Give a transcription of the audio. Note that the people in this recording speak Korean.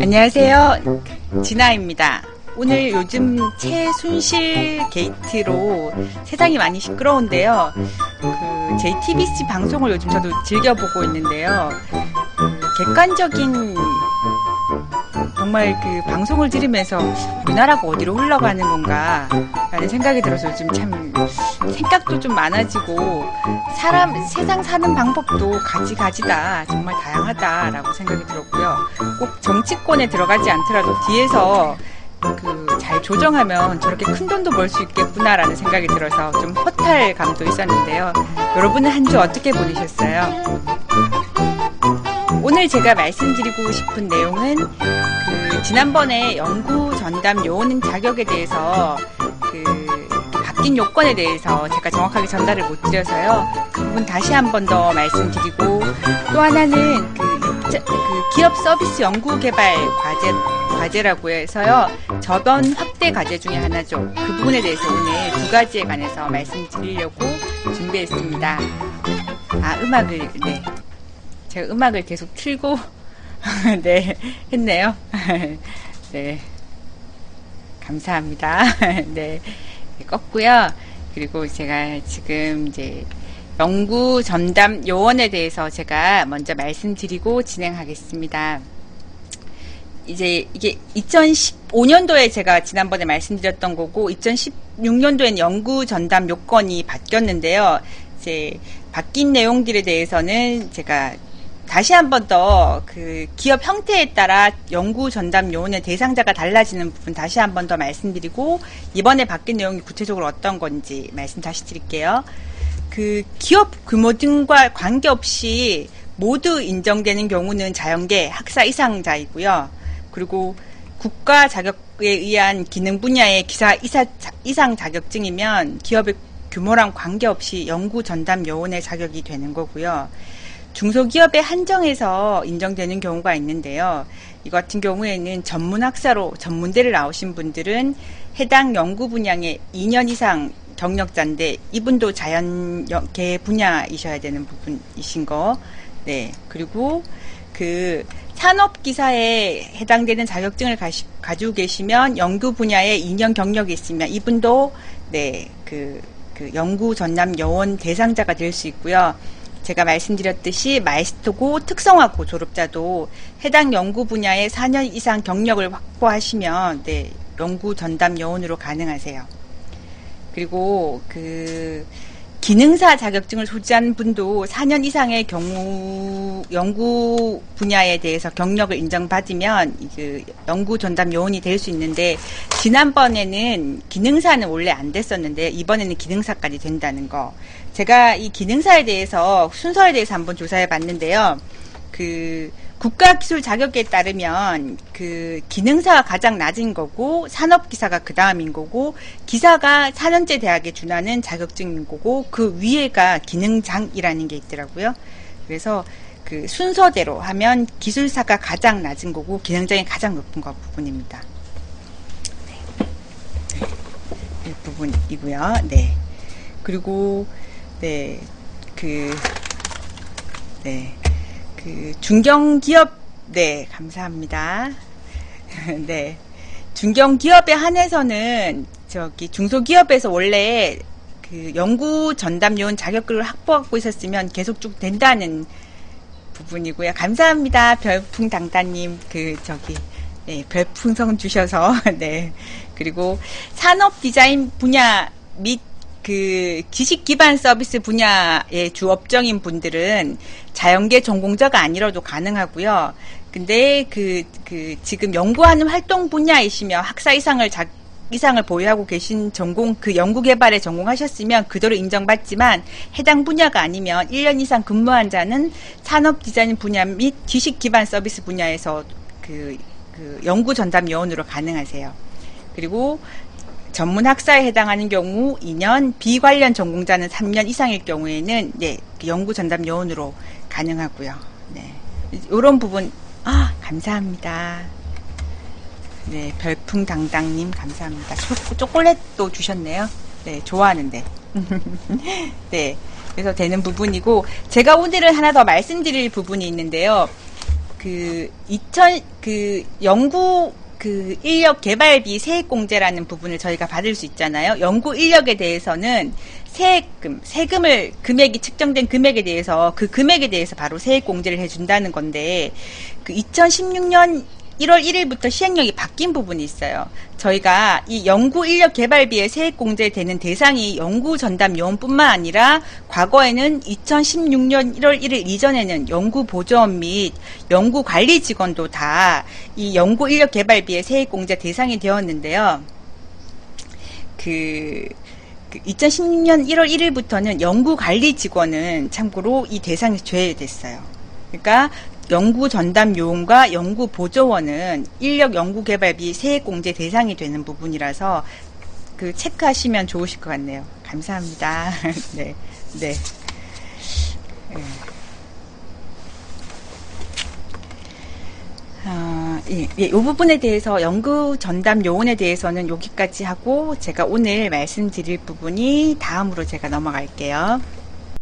안녕하세요. 진아입니다. 오늘 요즘 최순실 게이트로 세상이 많이 시끄러운데요. 그 JTBC 방송을 요즘 저도 즐겨보고 있는데요. 그 객관적인 정말 그 방송을 들으면서 우리나라가 어디로 흘러가는 건가 라는 생각이 들어서 요즘 참 생각도 좀 많아지고 사람 세상 사는 방법도 가지가지다 정말 다양하다라고 생각이 들었고요 꼭 정치권에 들어가지 않더라도 뒤에서 그 잘 조정하면 저렇게 큰 돈도 벌 수 있겠구나라는 생각이 들어서 좀 허탈감도 있었는데요 여러분은 한 주 어떻게 보내셨어요? 오늘 제가 말씀드리고 싶은 내용은 그 지난번에 연구 전담 요원 자격에 대해서 그 바뀐 요건에 대해서 제가 정확하게 전달을 못 드려서요. 그 부분 다시 한 번 더 말씀드리고 또 하나는 그, 그 기업 서비스 연구 개발 과제 과제라고 해서요. 저변 확대 과제 중에 하나죠. 그 부분에 대해서 오늘 두 가지에 관해서 말씀드리려고 준비했습니다. 아, 음악을 네. 제가 음악을 계속 틀고 네 했네요. 네 감사합니다. 네 껐고요. 그리고 제가 지금 이제 연구 전담 요원에 대해서 제가 먼저 말씀드리고 진행하겠습니다. 이제 이게 2015년도에 제가 지난번에 말씀드렸던 거고 2016년도엔 연구 전담 요건이 바뀌었는데요. 이제 바뀐 내용들에 대해서는 제가 다시 한 번 더 그 기업 형태에 따라 연구 전담 요원의 대상자가 달라지는 부분 다시 한 번 더 말씀드리고 이번에 바뀐 내용이 구체적으로 어떤 건지 말씀 다시 드릴게요. 그 기업 규모 등과 관계없이 모두 인정되는 경우는 자연계 학사 이상자이고요. 그리고 국가 자격에 의한 기능 분야의 기사 이사, 이상 자격증이면 기업의 규모랑 관계없이 연구 전담 요원의 자격이 되는 거고요. 중소기업에 한정해서 인정되는 경우가 있는데요. 이 같은 경우에는 전문학사로 전문대를 나오신 분들은 해당 연구 분야의 2년 이상 경력자인데 이분도 자연계 분야이셔야 되는 부분이신 거. 네. 그리고 그 산업기사에 해당되는 자격증을 가시, 가지고 계시면 연구 분야에 2년 경력이 있으면 이분도 네. 그, 그 연구 전담 여원 대상자가 될 수 있고요. 제가 말씀드렸듯이 마이스터고 특성화고 졸업자도 해당 연구 분야에 4년 이상 경력을 확보하시면 네, 연구 전담 요원으로 가능하세요. 그리고 그 기능사 자격증을 소지한 분도 4년 이상의 경우 연구 분야에 대해서 경력을 인정받으면 그 연구 전담 요원이 될 수 있는데 지난번에는 기능사는 원래 안 됐었는데 이번에는 기능사까지 된다는 거. 제가 이 기능사에 대해서 순서에 대해서 한번 조사해 봤는데요. 그 국가기술 자격에 따르면 그 기능사가 가장 낮은 거고 산업기사가 그 다음인 거고 기사가 4년제 대학에 준하는 자격증인 거고 그 위에가 기능장이라는 게 있더라고요. 그래서 그 순서대로 하면 기술사가 가장 낮은 거고 기능장이 가장 높은 거 부분입니다. 네. 이 부분이고요. 네. 그리고 네, 그, 네, 그, 중견기업, 네, 감사합니다. 네, 중견기업에 한해서는, 저기, 중소기업에서 원래 그 연구 전담 요원 자격을 확보하고 있었으면 계속 쭉 된다는 부분이고요. 감사합니다. 별풍당다님, 그, 저기, 네, 별풍선 주셔서, 네. 그리고 산업 디자인 분야 및 그 지식 기반 서비스 분야의 주 업종인 분들은 자연계 전공자가 아니라도 가능하고요. 근데 그, 그, 지금 연구하는 활동 분야이시며 학사 이상을 자, 이상을 보유하고 계신 전공, 그 연구 개발에 전공하셨으면 그대로 인정받지만 해당 분야가 아니면 1년 이상 근무한 자는 산업 디자인 분야 및 지식 기반 서비스 분야에서 그, 그 연구 전담 요원으로 가능하세요. 그리고 전문 학사에 해당하는 경우 2년, 비관련 전공자는 3년 이상일 경우에는 네, 그 연구 전담 요원으로 가능하고요. 네. 이런 부분 아, 감사합니다. 네, 별풍당당님 감사합니다. 초, 콜릿도 주셨네요. 네, 좋아하는데. 네, 그래서 되는 부분이고 제가 오늘은 하나 더 말씀드릴 부분이 있는데요. 그 2000, 그 연구 그 인력 개발비 세액 공제라는 부분을 저희가 받을 수 있잖아요. 연구 인력에 대해서는 세금, 세금을 금액이 측정된 금액에 대해서 그 금액에 대해서 바로 세액 공제를 해준다는 건데 그 2016년 1월 1일부터 시행령이 바뀐 부분이 있어요. 저희가 이 연구 인력 개발비에 세액 공제되는 대상이 연구 전담 요원뿐만 아니라 과거에는 2016년 1월 1일 이전에는 연구 보조원 및 연구 관리 직원도 다 이 연구 인력 개발비에 세액 공제 대상이 되었는데요. 그 2016년 1월 1일부터는 연구 관리 직원은 참고로 이 대상에 제외됐어요. 그러니까 연구 전담 요원과 연구 보조원은 인력 연구 개발비 세액 공제 대상이 되는 부분이라서 그 체크하시면 좋으실 것 같네요. 감사합니다. 네, 네. 네. 어, 예, 예, 이 부분에 대해서 연구 전담 요원에 대해서는 여기까지 하고 제가 오늘 말씀드릴 부분이 다음으로 제가 넘어갈게요.